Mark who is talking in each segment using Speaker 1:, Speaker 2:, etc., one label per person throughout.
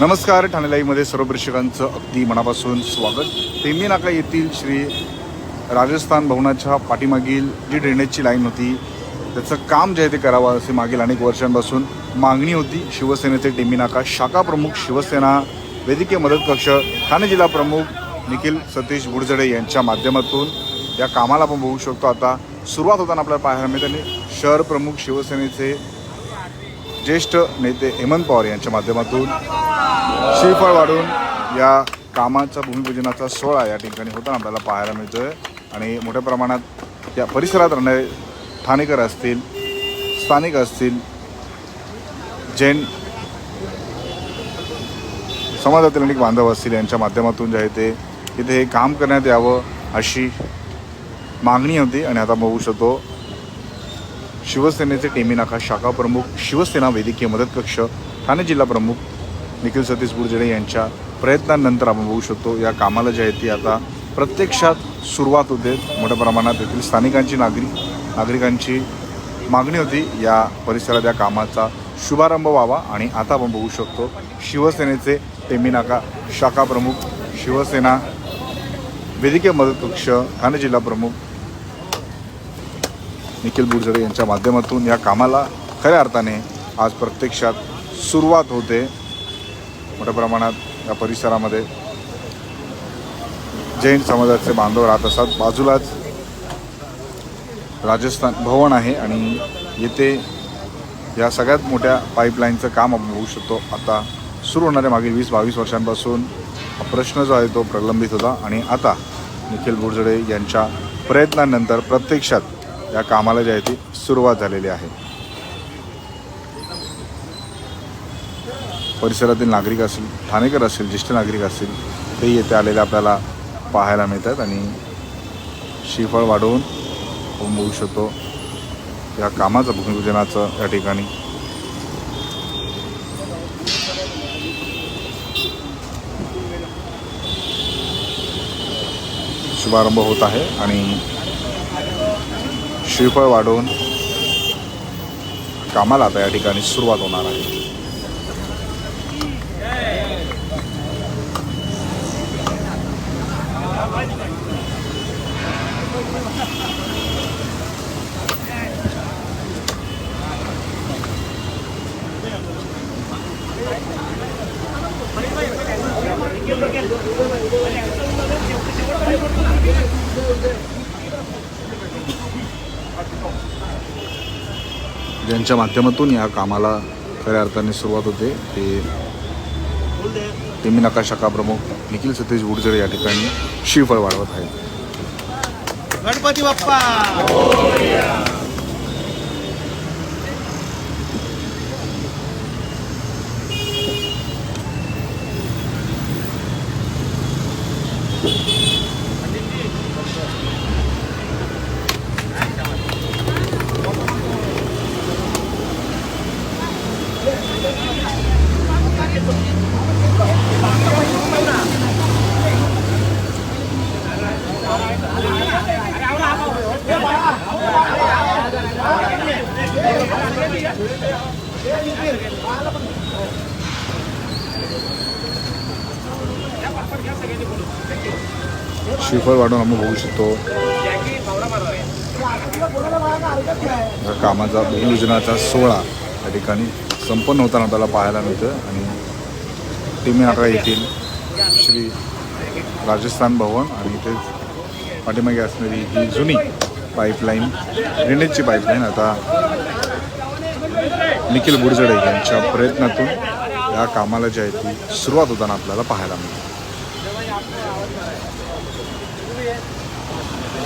Speaker 1: नमस्कार ठाणे लाईव्हमध्ये सर्व प्रेक्षकांचं अगदी मनापासून स्वागत. तेमी नाका येथील श्री राजस्थान भवनाच्या पाठीमागील जी ड्रेनेजची लाईन होती त्याचं काम जे आहे ते करावं असे मागील अनेक वर्षांपासून मागणी होती. शिवसेनेचे टेमी नाका शाखा प्रमुख शिवसेना वैद्यकीय मदत कक्ष ठाणे जिल्हा प्रमुख निखिल सतीश बुडजडे यांच्या माध्यमातून या कामाला आपण बघू शकतो. आता सुरुवात होताना आपल्याला पाहायला मिळते आणि शहर प्रमुख शिवसेनेचे ज्येष्ठ नेते हेमंत पवार यांच्या माध्यमातून श्रीफळ वाढून या कामाचा भूमिपूजनाचा सोहळा या ठिकाणी होताना आपल्याला पाहायला मिळतोय. आणि मोठ्या प्रमाणात या परिसरात राहणारे ठाणेकर असतील स्थानिक असतील जैन समाजातील अनेक बांधव असतील यांच्या माध्यमातून जे आहे ते इथे हे काम करण्यात यावं अशी मागणी होती आणि आता बघू शकतो शिवसेनेचे टेमी नाका शाखा प्रमुख शिवसेना वैद्यकीय मदत कक्ष ठाणे जिल्हा प्रमुख निखिल सतीश बुरजडे यांच्या प्रयत्नांनंतर आपण बघू शकतो या कामाला जे आहे ती आता प्रत्यक्षात सुरुवात होते. मोठ्या प्रमाणात येथील स्थानिकांची नागरिक नागरिकांची मागणी होती. या परिसरात या कामाचा शुभारंभ व्हावा आणि आता आपण बघू शकतो शिवसेनेचे टेमिनाका शाखा प्रमुख शिवसेना वैद्यकीय मदत कक्ष ठाणे जिल्हा प्रमुख निखिल बुरजडे यांच्या माध्यमातून या कामाला खऱ्या अर्थाने आज प्रत्यक्षात सुरुवात होते. मोठ्या प्रमाणात या परिसरामध्ये जैन समाजाचे बांधव राहत असतात. बाजूलाच राजस्थान भवन आहे आणि येथे या सगळ्यात मोठ्या पाईपलाईनचं काम आपण होऊ शकतो. आता सुरू होणाऱ्या मागील वीस बावीस वर्षांपासून हा प्रश्न जो आहे तो प्रलंबित होता आणि आता निखिल बुरजडे यांच्या प्रयत्नांनंतर प्रत्यक्षात या कामाला जी आहे ती सुरुवात झालेली आहे. परिसरातील नागरिक असतील ठाणेकर असतील ज्येष्ठ नागरिक असतील ते येथे आलेले आपल्याला पाहायला मिळतात आणि श्रीफळ वाढवून होऊन बघू शकतो. या कामाचं भूमिपूजनाचं या ठिकाणी. शुभारंभ होत आहे आणि श्रीफळ वाढवून कामाला आता या ठिकाणी सुरुवात होणार आहे. ज्यांच्या माध्यमातून या कामाला खऱ्या अर्थाने सुरुवात होते. ते टेमी नका शाखा प्रमुख निखिल सतीश गुडजर या ठिकाणी श्रीफळ वाढवत आहेत.
Speaker 2: गणपती बाप्पा!
Speaker 1: श्रीफळ वाढवून आम्ही बघू शकतो. कामाचा भूमिपूजनाचा सोहळा या ठिकाणी संपन्न होताना आपल्याला पाहायला मिळतं आणि टिमी नाका येथील श्री राजस्थान भवन आणि इथे पाठीमागे असणारी ही जुनी पाईपलाईन ड्रेनेजची पाईपलाईन आता निखिल बुडजडे यांच्या प्रयत्नातून या कामाला जी आहे ती सुरुवात होताना आपल्याला पाहायला मिळते.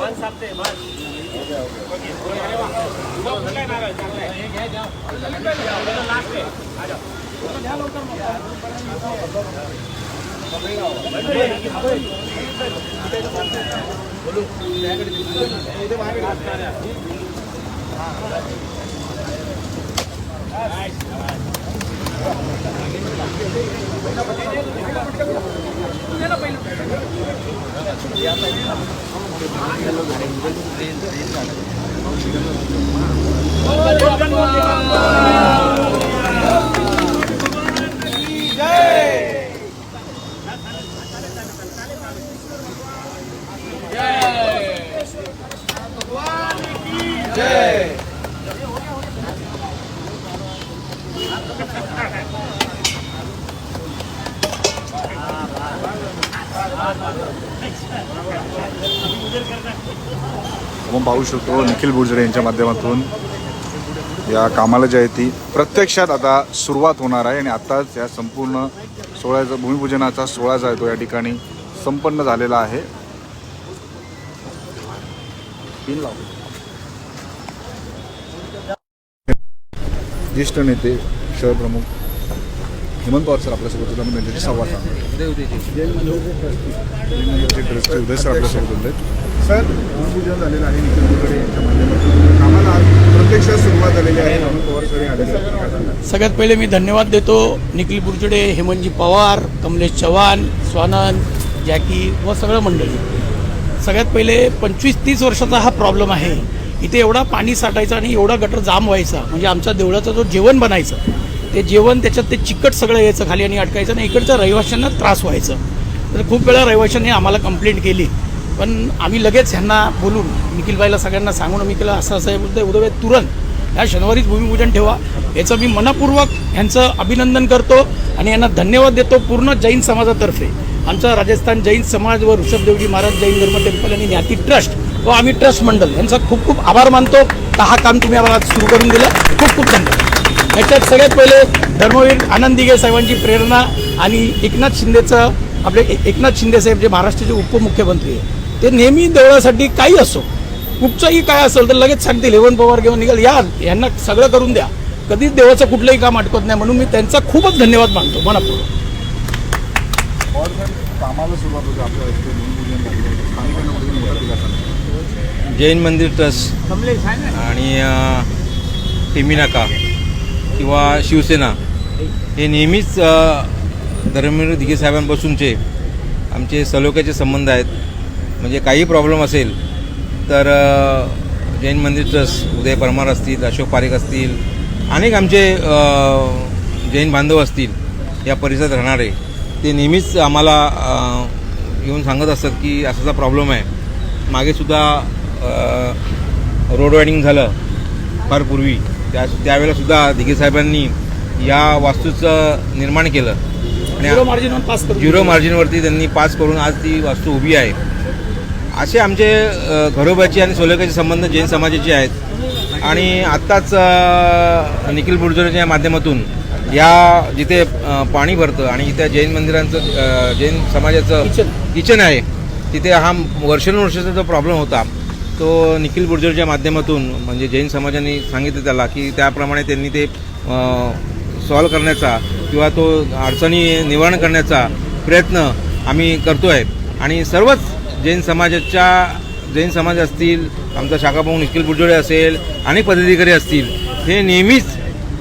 Speaker 1: મન સાપતે મન બોલો Yeah. आपण पाहू शकतो निखिल बुजरे यांच्या माध्यमातून या कामाला जी आहे ती प्रत्यक्षात आता सुरुवात होणार आहे आणि आताच या संपूर्ण सोहळ्याचा भूमिपूजनाचा सोहळा जो आहे तो या ठिकाणी संपन्न झालेला आहे. ज्येष्ठ नेते शहर प्रमुख हेमंत पवार सर आपल्यासोबत होते आपण त्यांच्याशी संवाद साधला. ट्रस्टी उदय सर आपल्यासोबत होते. सर भूमिपूजन झालेलं आहे निखिल बुजरे यांच्या माध्यमातून. कामाला आज प्रत्यक्षात सुरुवात झालेली आहे हेमंत पवार सर हे आलेले आहेत. काय सांगाल?
Speaker 3: सगळ्यात पहिले मी धन्यवाद देतो निखिल बुरजुडे हेमंतजी पवार कमलेश चव्हाण स्वानंद जॅकी व सगळं मंडळी. सगळ्यात पहिले पंचवीस तीस वर्षाचा हा प्रॉब्लेम आहे. इथे एवढा पाणी साठायचा आणि एवढा गटर जाम व्हायचा. म्हणजे आमच्या देवळाचा जो जेवण बनायचं ते जेवण त्याच्यात ते चिकट सगळं यायचं खाली आणि अटकायचं आणि इकडच्या रहिवाशांना त्रास व्हायचं. तर खूप वेळा रहिवाशांनी आम्हाला कंप्लेंट केली. पण आम्ही लगेच ह्यांना बोलून निखिलबाईला सगळ्यांना सांगून मी केलं असं असं बोलतोय उद्या तुरंत या शनिवारीच भूमिपूजन ठेवा. याचं मी मनपूर्वक ह्यांचं अभिनंदन करतो आणि यांना धन्यवाद देतो पूर्ण जैन समाजातर्फे. आमचा राजस्थान जैन समाज व ऋषभदेवजी महाराज जैन धर्म टेम्पल आणि ज्ञाती ट्रस्ट व आम्ही ट्रस्ट मंडल यांचा खूप खूप आभार मानतो. का हा काम तुम्ही आम्हाला सुरू करून दिलं. खूप खूप धन्यवाद. याच्यात सगळ्यात पहिले धर्मवीर आनंद दिघे साहेबांची प्रेरणा आणि एकनाथ शिंदेचं आपले एकनाथ शिंदे साहेब जे महाराष्ट्राचे उपमुख्यमंत्री आहे ते नेहमी देवळासाठी काही असो कुठचंही काय असेल तर लगेच सांगतील हेवन पवार घेऊन निघाल. या यांना सगळं करून द्या. कधीच देवाचं कुठलंही काम अटकत नाही म्हणून मी त्यांचा खूपच धन्यवाद मानतो. मनापूर्वक.
Speaker 4: जैन मंदिर ट्रस्ट आणि टिमिनाका. किंवा शिवसेना हे नेहमीच अ, धर्मवीर दिघे साहेबांपासूनचे आमचे सलोख्याचे संबंध आहेत. म्हणजे काही प्रॉब्लेम असेल तर जैन मंदिर ट्रस्ट उदय परमार असतील अशोक पारेख असतील अनेक आमचे जैन बांधव असतील या परिसरात राहणारे ते नेहमीच आम्हाला येऊन सांगत असतात की असाचा प्रॉब्लेम आहे. मागेसुद्धा रोड वायडिंग झालं फार पूर्वी. त्या त्यावेळेला सुद्धा दिघे साहेबांनी या वास्तूचं निर्माण केलं. आणि
Speaker 3: पास
Speaker 4: झिरो मार्जिनवरती त्यांनी पास करून आज ती वास्तू उभी आहे. असे आमचे अ, घरोबाचे आणि सोलेकाचे संबंध जैन समाजाचे आहेत. आणि आत्ताच निखिल बुडजोरेच्या माध्यमातून या जिथे पाणी भरतं आणि त्या जैन मंदिरांचं जैन समाजाचं.
Speaker 3: किचन.
Speaker 4: आहे तिथे हा वर्षानुवर्षाचा जो प्रॉब्लेम होता तो निखिल बुर्जरच्या माध्यमातून म्हणजे जैन समाजाने सांगितलं त्याला की त्याप्रमाणे त्यांनी ते सॉल्व करण्याचा किंवा तो अडचणी निवारण करण्याचा प्रयत्न आम्ही करतो आहे आणि सर्वच जैन समाजाच्या जैन समाज असतील आमचा शाखाभाऊ निखिल बुर्जोडे असेल अनेक पदाधिकारी असतील हे नेहमीच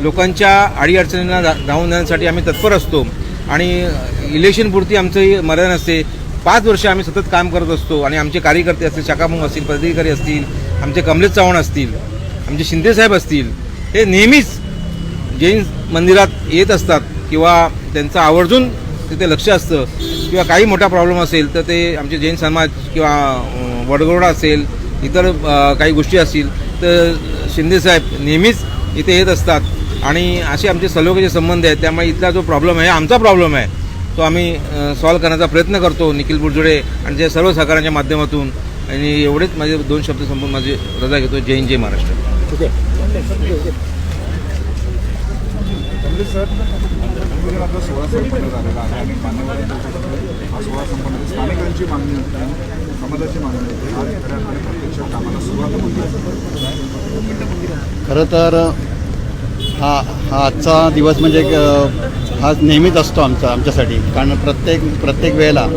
Speaker 4: लोकांच्या अडीअडचणींना धा- धावून जाण्यासाठी आम्ही तत्पर असतो. आणि इलेक्शनपुरती आमचं मर्यादा नसते. पाच वर्ष आम्ही सतत काम करत असतो आणि आमचे कार्यकर्ते असतील शाखाभंग असतील पदाधिकारी असतील आमचे कमलेश चव्हाण असतील आमचे शिंदेसाहेब असतील हे नेहमीच जैन मंदिरात येत असतात किंवा त्यांचं आवर्जून तिथे लक्ष असतं किंवा काही मोठा प्रॉब्लेम असेल तर ते आमचे जैन समाज किंवा वडगोडा असेल इतर काही गोष्टी असतील तर शिंदेसाहेब नेहमीच इथे येत असतात. आणि असे आमचे सलोख्याचे संबंध आहेत. त्यामुळे इथला जो प्रॉब्लेम आहे आमचा प्रॉब्लेम आहे. तो आम्ही सॉल्व्ह करण्याचा प्रयत्न करतो निखिल बुडजुडे आणि त्या सर्व सहकाऱ्यांच्या माध्यमातून. आणि एवढेच माझे दोन शब्द संपून माझी रजा घेतो. जय महाराष्ट्र.
Speaker 1: हा कामाला सुरुवात होती
Speaker 2: खरं तर
Speaker 5: हा हा आजचा दिवस म्हणजे हा नेहमीच असतो आमचा आमच्यासाठी. कारण प्रत्येक प्रत्येक वेळेला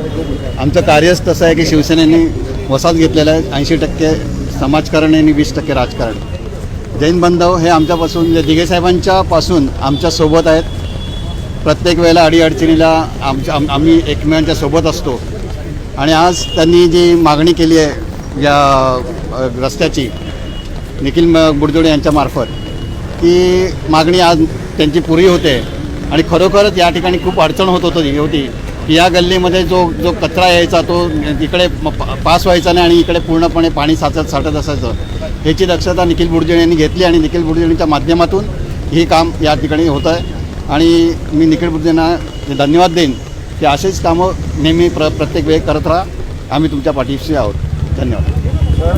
Speaker 5: आमचं कार्यच तसं आहे की शिवसेनेने वसाहत घेतलेलं आहे ऐंशी टक्के समाजकारण आणि वीस टक्के राजकारण. जैन बांधव हे आमच्यापासून म्हणजे दिघे पासून आमच्यासोबत आहेत. प्रत्येक वेळेला अडीअडचणीला आमच्या आम आम्ही एकमेकांच्या सोबत असतो. आणि आज त्यांनी जी मागणी केली आहे या रस्त्याची निखिल म- बुडजोडे यांच्यामार्फत ती मागणी आज त्यांची पुरी होते. आणि खरोखरच या ठिकाणी खूप अडचण होत होती होती. की या गल्लीमध्ये जो जो कचरा यायचा तो इकडे पास व्हायचा नाही आणि इकडे पूर्णपणे पाणी साचत साठत असायचं. ह्याची दक्षता निखिल बुडजोडे यांनी घेतली आणि निखिल बुडजोडेंच्या माध्यमातून हे काम या ठिकाणी होतं आहे. आणि मी निखिल बुडजेंना धन्यवाद देईन की असेच कामं नेहमी प्र प्रत्येक वेळी करत राहा. आम्ही तुमच्या पाठीशी आहोत. धन्यवाद
Speaker 1: तर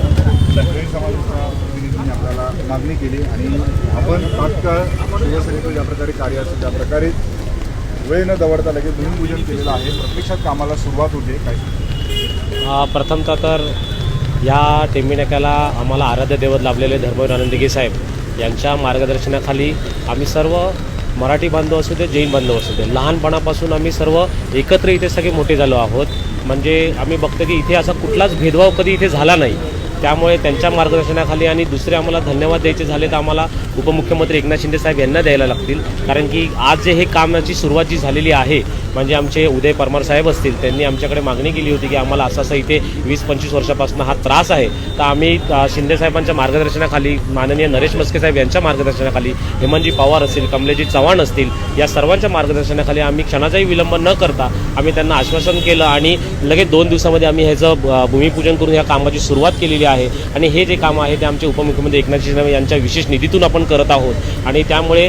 Speaker 1: जैन समाजाच्या प्रतिनिधींनी आपल्याला मागणी केली आणि आपण तात्काळ शिवसेनेचं ज्या प्रकारे कार्य असेल त्या प्रकारे वेळ न दवडता लगेच भूमिपूजन केलेलं आहे प्रत्यक्षात कामाला सुरुवात होते काय?
Speaker 6: प्रथमतः तर या टेंबिनाक्याला आम्हाला आराध्य दैवत लाभलेले धर्मवीर आनंदगी साहेब यांच्या मार्गदर्शनाखाली आम्ही सर्व मराठी बांधव असू दे जैन बांधव असू दे लहानपणापासून आम्ही सर्व एकत्र इथे सगळे मोठे झालो आहोत. म्हणजे आम्ही बघतो की इथे असा कुठलाच भेदभाव कधी इथे झाला नाही. त्यामुळे त्यांच्या मार्गदर्शनाखाली आणि दुसरे आम्हाला धन्यवाद द्यायचे झाले तर आम्हाला उपमुख्यमंत्री एकनाथ शिंदे साहेब यांना द्यायला लागतील. कारण की आज जे हे कामाची सुरुवात जी झालेली आहे म्हणजे आमचे उदय परमार साहेब असतील त्यांनी आमच्याकडे मागणी केली होती की आम्हाला असं असं इथे वीस पंचवीस वर्षापासून हा त्रास आहे. तर आम्ही शिंदे साहेबांच्या मार्गदर्शनाखाली माननीय नरेश मस्के साहेब यांच्या मार्गदर्शनाखाली हेमंतजी पवार असतील कमलेजी चव्हाण असतील या सर्वांच्या मार्गदर्शनाखाली आम्ही क्षणाचाही विलंब न करता आम्ही त्यांना आश्वासन केलं आणि लगेच दोन दिवसामध्ये आम्ही ह्याचं भूमिपूजन करून या कामाची सुरुवात केलेली आहे. आहे. आणि हे जे काम आहे ते आमचे उपमुख्यमंत्री एकनाथ शिंदे यांच्या विशेष निधीतून आपण करत आहोत. आणि त्यामुळे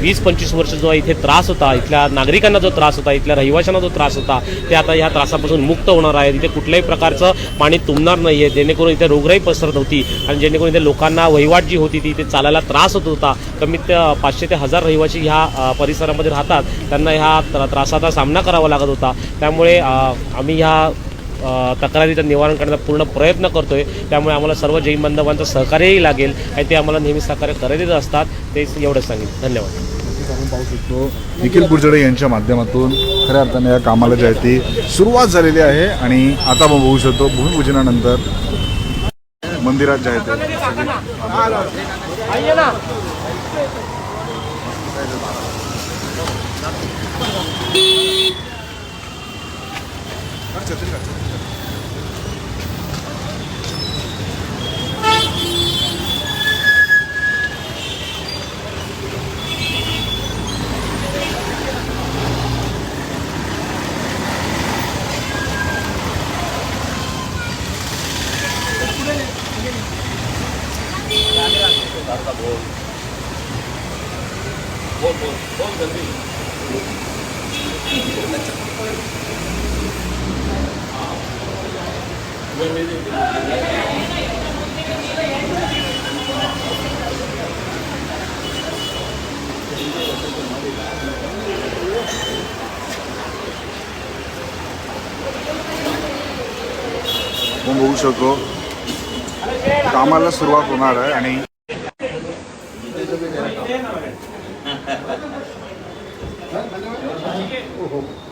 Speaker 6: वीस पंचवीस वर्ष जो इथे त्रास होता इथल्या नागरिकांना जो त्रास होता इथल्या रहिवाशांना जो त्रास होता ते आता ह्या त्रासापासून मुक्त होणार आहे इथे कुठल्याही प्रकारचं पाणी तुंबणार नाही आहे जेणेकरून इथे रोगराई पसरत होती. आणि जेणेकरून इथे लोकांना वहिवाट जी होती ती इथे चालायला त्रास होत होता. कमीत पाचशे ते हजार रहिवासी ह्या परिसरामध्ये राहतात. त्यांना ह्या त्रासाचा सामना करावा लागत होता. त्यामुळे आम्ही ह्या तक्रारीचं निवारण करण्याचा पूर्ण प्रयत्न करतो आहे त्यामुळे आम्हाला सर्व जैन बांधवांचं सहकार्यही लागेल. आणि ते आम्हाला नेहमी सहकार्य करतच असतात. ते एवढंच सांगेल धन्यवाद.
Speaker 1: आपण पाहू शकतो निखिल बुरजडे यांच्या माध्यमातून खऱ्या अर्थाने या कामाला जी आहे ती सुरुवात झालेली आहे. आणि आता आपण बघू शकतो भूमिपूजनानंतर मंदिरात जे आहे ते आपण बघू शकतो. कामाला सुरुवात होणार आहे आणि
Speaker 7: रमेश